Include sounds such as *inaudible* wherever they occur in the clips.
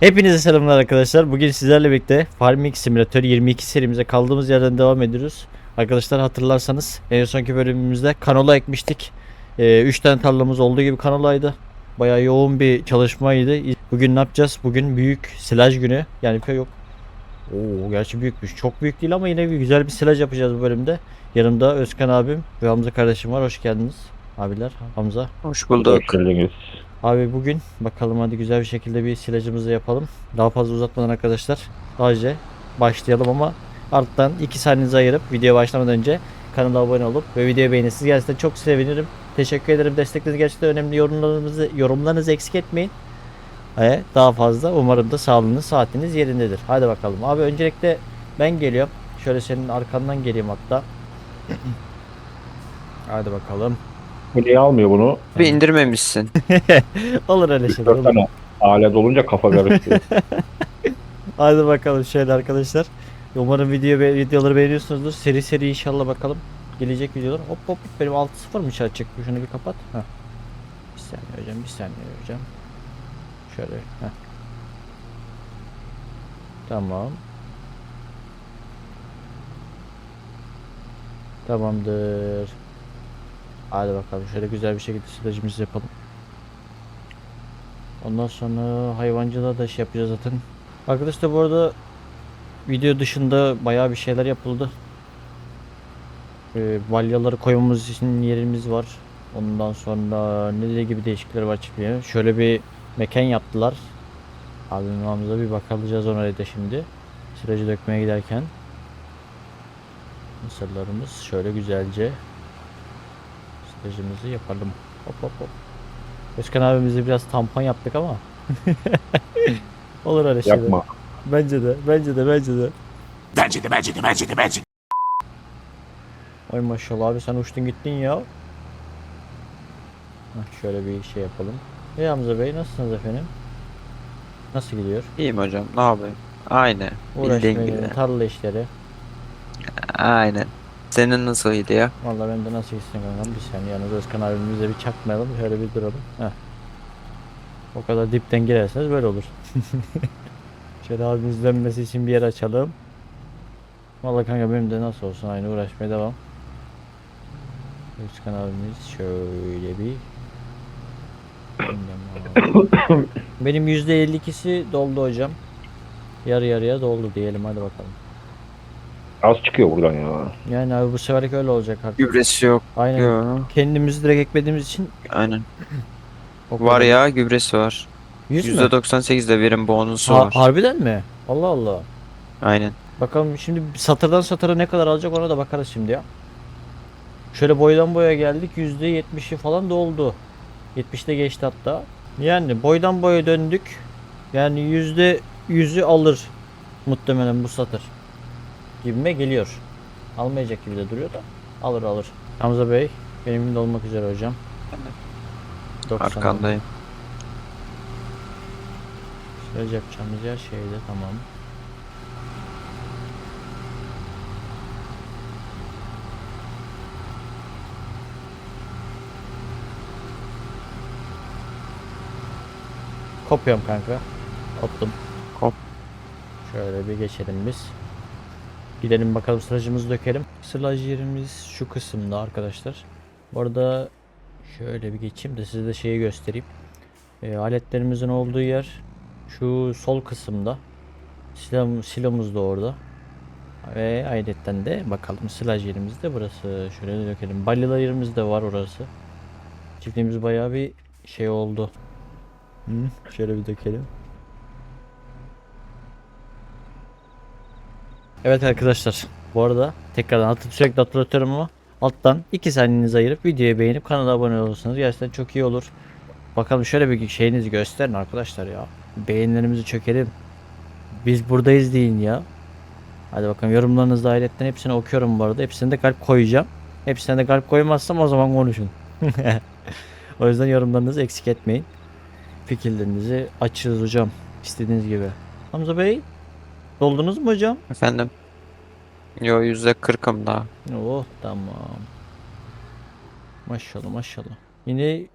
Hepinize selamlar arkadaşlar. Bugün sizlerle birlikte Farming Simulator 22 serimize kaldığımız yerden devam ediyoruz. Arkadaşlar hatırlarsanız en sonki bölümümüzde kanola ekmiştik. 3 tane tarlamız olduğu gibi kanolaydı. Bayağı yoğun bir çalışmaydı. Bugün ne yapacağız? Bugün büyük silaj günü. Yani köy yok. Oo, gerçi büyükmüş. Çok büyük değil ama yine bir güzel bir silaj yapacağız bu bölümde. Yanımda Özkan abim ve Hamza kardeşim var. Hoş geldiniz. Abiler, Hamza. Hoş bulduk. Geldiniz. Abi bugün bakalım hadi güzel bir şekilde bir silajımızı yapalım. Daha fazla uzatmadan arkadaşlar sadece başlayalım ama alttan 2 saniyenizi ayırıp video başlamadan önce kanala abone olup ve videoyu beğenirsiniz. Gerçekten çok sevinirim. Teşekkür ederim. Destekleriniz gerçekten önemli. Yorumlarınızı, yorumlarınızı eksik etmeyin. Ve daha fazla umarım da sağlığınız, saatiniz yerindedir. Hadi bakalım. Abi öncelikle ben geliyorum. Şöyle senin arkandan geleyim hatta. Hadi bakalım. Niye almıyor bunu? Bir indirmemişsin. *laughs* Olur öyle şeyler. Dört olur. tane alet olunca kafa karıştı. *laughs* Hadi bakalım şöyle arkadaşlar. Umarım video be- videoları beğeniyorsunuzdur. Seri seri inşallah bakalım. Gelecek videolar. Hop hop benim 6-0 mı çat çıktı? Şunu bir kapat. Heh. Bir saniye hocam bir saniye hocam. Şöyle. Heh. Tamam. Tamamdır. Hadi bakalım şöyle güzel bir şekilde silajımızı yapalım. Ondan sonra hayvancılığa da şey yapacağız zaten. Arkadaşlar bu arada video dışında bayağı bir şeyler yapıldı. Ee, balyaları koymamız için yerimiz var. Ondan sonra ne gibi değişiklikler var çiftliğe. Şöyle bir mekan yaptılar. Hamza bir bakalacağız ona da şimdi. Sıracı dökmeye giderken. Mısırlarımız şöyle güzelce sıracımızı yapalım. Hop hop hop. Özkan abimizle biraz tampon yaptık ama. *laughs* Olur öyle şeyler. Yapma. Bence de, bence de, bence de. Bence de bence de bence de bence de. Ay maşallah abi sen uçtun gittin ya. Heh, şöyle bir şey yapalım. E Hamza Bey nasılsınız efendim? Nasıl gidiyor? İyiyim hocam. Ne yapayım? Aynı. Uğraşmaya gibi. tarla işleri. Aynen. Senin nasıl gidiyor? Vallahi ben de nasıl gitsin kankam bir saniye yalnız Özkan abimize bir çakmayalım şöyle bir duralım. Heh. O kadar dipten girerseniz böyle olur. *laughs* şöyle abimiz dönmesi için bir yer açalım. Vallahi kanka benim de nasıl olsun aynı uğraşmaya devam. Özkan abimiz şöyle bir Benim %52'si doldu hocam. Yarı yarıya doldu diyelim hadi bakalım. Az çıkıyor buradan ya. Yani abi bu seferlik öyle olacak artık. Gübresi yok. Aynen. Yo. Kendimizi direkt ekmediğimiz için Aynen. *clears throat* o Var ya gübresi var. 100 mü? %98'de verim bonusu Ha- var. harbiden mi? Allah Allah. Aynen. Bakalım şimdi satırdan satıra ne kadar alacak ona da bakarız şimdi ya. Şöyle boydan boya geldik %70'i falan doldu. 70'de geçti hatta. Yani boydan boya döndük. Yani %100'ü alır muhtemelen bu satır. Gibime geliyor. Almayacak gibi de duruyor da. Alır alır. Hamza Bey benim de olmak üzere hocam. 90. Arkandayım. Staj yapacağımız yer şeyde tamam. Kopuyorum kanka. Koptum. Kop. Şöyle bir geçelim biz. Gidelim bakalım sılajımızı dökelim. Sılaj yerimiz şu kısımda arkadaşlar. Bu arada şöyle bir geçeyim de size de şeyi göstereyim. E, aletlerimizin olduğu yer şu sol kısımda. Silom, silomuz da orada. Ve ayrıca de bakalım silaj yerimiz de burası. Şöyle dökelim. Balyalar yerimiz de var orası. Çiftliğimiz bayağı bir şey oldu. Hı, şöyle bir dökelim. Evet arkadaşlar. Bu arada tekrardan hatır, sürekli hatırlatıyorum ama alttan 2 saniyenizi ayırıp videoyu beğenip kanala abone olursanız gerçekten çok iyi olur. Bakalım şöyle bir şeyinizi gösterin arkadaşlar ya. Beğenilerimizi çökelim. Biz buradayız deyin ya. Hadi bakalım yorumlarınızı da ayrıca hepsini okuyorum bu arada. Hepsine de kalp koyacağım. Hepsine de kalp koymazsam o zaman konuşun. *laughs* o yüzden yorumlarınızı eksik etmeyin. Fikirlerinizi açığız hocam. İstediğiniz gibi. Hamza Bey doldunuz mu hocam? Efendim. Yo %40'ım daha. Oh tamam. Maşallah maşallah. Yine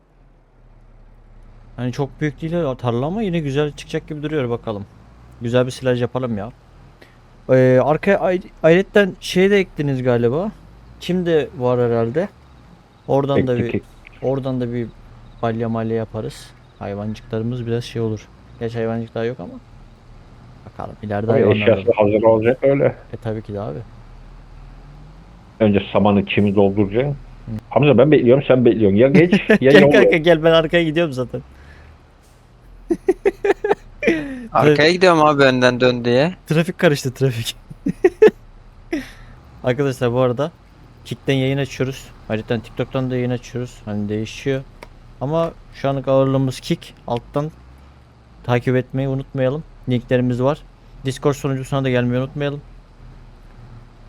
Hani çok büyük değil tarla ama yine güzel çıkacak gibi duruyor bakalım. Güzel bir silaj yapalım ya. Ee, arkaya ay- şey de ektiniz galiba. Çim de var herhalde. Oradan da bir oradan da bir balya malya yaparız. Hayvancıklarımız biraz şey olur. Geç hayvancık daha yok ama. Bakalım ileride Ay, hayvanlar eşyası olur. hazır olacak öyle. E tabii ki de abi. Önce samanı kimi dolduracaksın. Hamza ben bekliyorum sen bekliyorsun. Ya geç *laughs* ya gel yol. kanka gel ben arkaya gidiyorum zaten. *laughs* Arkaya gidiyorum abi önden dön diye. Trafik karıştı trafik. *laughs* Arkadaşlar bu arada Kick'ten yayın açıyoruz. Ayrıca TikTok'tan da yayın açıyoruz. Hani değişiyor. Ama şu anlık ağırlığımız Kick. Alttan takip etmeyi unutmayalım. Linklerimiz var. Discord sunucusuna da gelmeyi unutmayalım.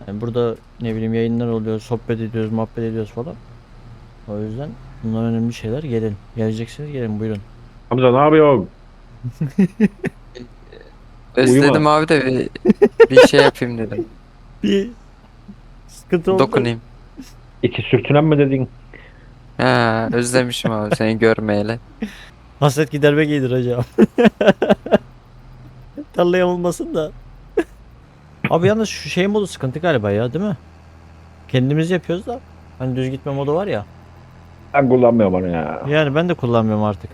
Yani burada ne bileyim yayınlar oluyor, sohbet ediyoruz, muhabbet ediyoruz falan. O yüzden bunlar önemli şeyler. Gelin. Geleceksiniz gelin buyurun. Hamza ne yapıyorsun? *laughs* Özledim abi de bir, bir şey yapayım dedim. *laughs* Bir sıkıntı oldu. Dokunayım. İki sürtünen mi dedin? Ha, özlemişim abi seni görmeyeli. *laughs* Hasret gidermek iyidir hocam. Tarlaya olmasın da. *laughs* Abi yalnız şu şey modu sıkıntı galiba ya değil mi? Kendimiz yapıyoruz da. Hani düz gitme modu var ya. Ben kullanmıyorum onu ya. Yani ben de kullanmıyorum artık.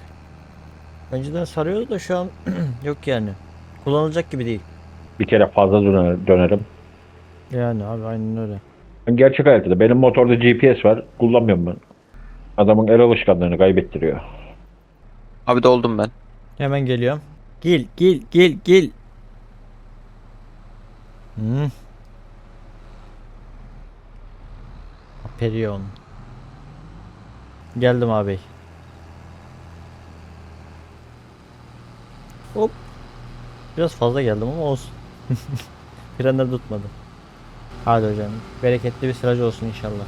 Önceden sarıyordu da şu an *clears throat* yok yani. Kullanılacak gibi değil. Bir kere fazla döner, dönerim. Yani abi aynen öyle. Ben gerçek hayatta da benim motorda GPS var. Kullanmıyorum ben. Adamın el alışkanlığını kaybettiriyor. Abi doldum ben. Hemen geliyorum. Gel gel gel gel. Hmm. Aperion. Geldim abi. Hop. Biraz fazla geldim ama olsun. *laughs* Frenler tutmadı. Hadi hocam. Bereketli bir sıracı olsun inşallah.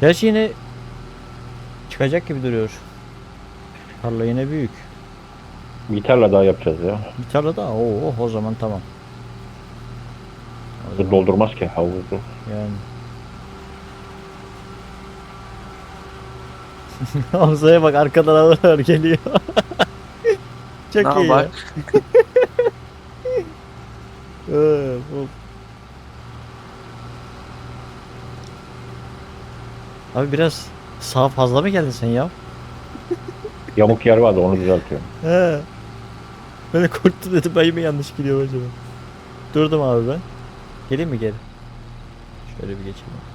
Gerçi yine çıkacak gibi duruyor. Tarla yine büyük. Gitarla daha yapacağız ya. Bir tarla da oo o zaman tamam. O zaman doldurmaz ki havuzu. yani. *laughs* Hamza'ya bak arkadan ağır geliyor. *laughs* Çok Ne iyi? Öf, *laughs* of. Abi biraz sağ fazla mı geldin sen ya? Yamuk yer vardı onu düzeltiyorum. He. Ben de korktum dedim ben mi yanlış gidiyorum acaba? Durdum abi ben. Geleyim mi geri? Şöyle bir geçelim.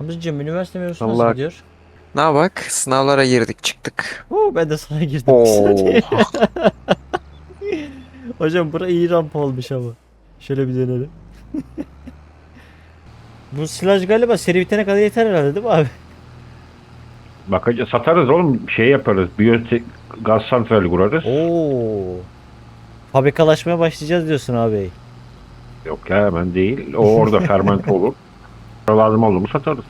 Hamzacığım üniversite mevzusu Allah- nasıl gidiyor? Ne bak sınavlara girdik çıktık. Oo, ben de sana girdim. *laughs* Oo. *laughs* Hocam bura iyi rampa olmuş ama. Şöyle bir dönelim. *laughs* Bu silaj galiba seri bitene kadar yeter herhalde değil mi abi? Bakacağız satarız oğlum şey yaparız. Biyotek gaz santrali kurarız. Oo. Fabrikalaşmaya başlayacağız diyorsun abi. Yok ya hemen değil. O orada fermente olur. Lazım olur mu satarız.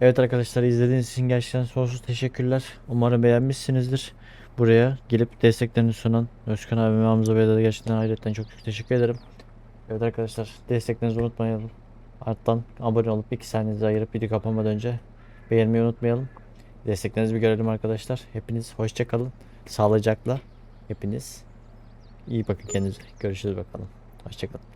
Evet arkadaşlar izlediğiniz için gerçekten sonsuz teşekkürler. Umarım beğenmişsinizdir. Buraya gelip desteklerini sunan Özkan abi ve Hamza Bey'e de gerçekten hayretten çok çok teşekkür ederim. Evet arkadaşlar desteklerinizi unutmayalım. Arttan abone olup 2 saniyenizi ayırıp video kapanmadan önce beğenmeyi unutmayalım. Desteklerinizi bir görelim arkadaşlar. Hepiniz hoşça kalın. Sağlıcakla. Hepiniz iyi bakın kendinize. Görüşürüz bakalım. Hoşça kalın.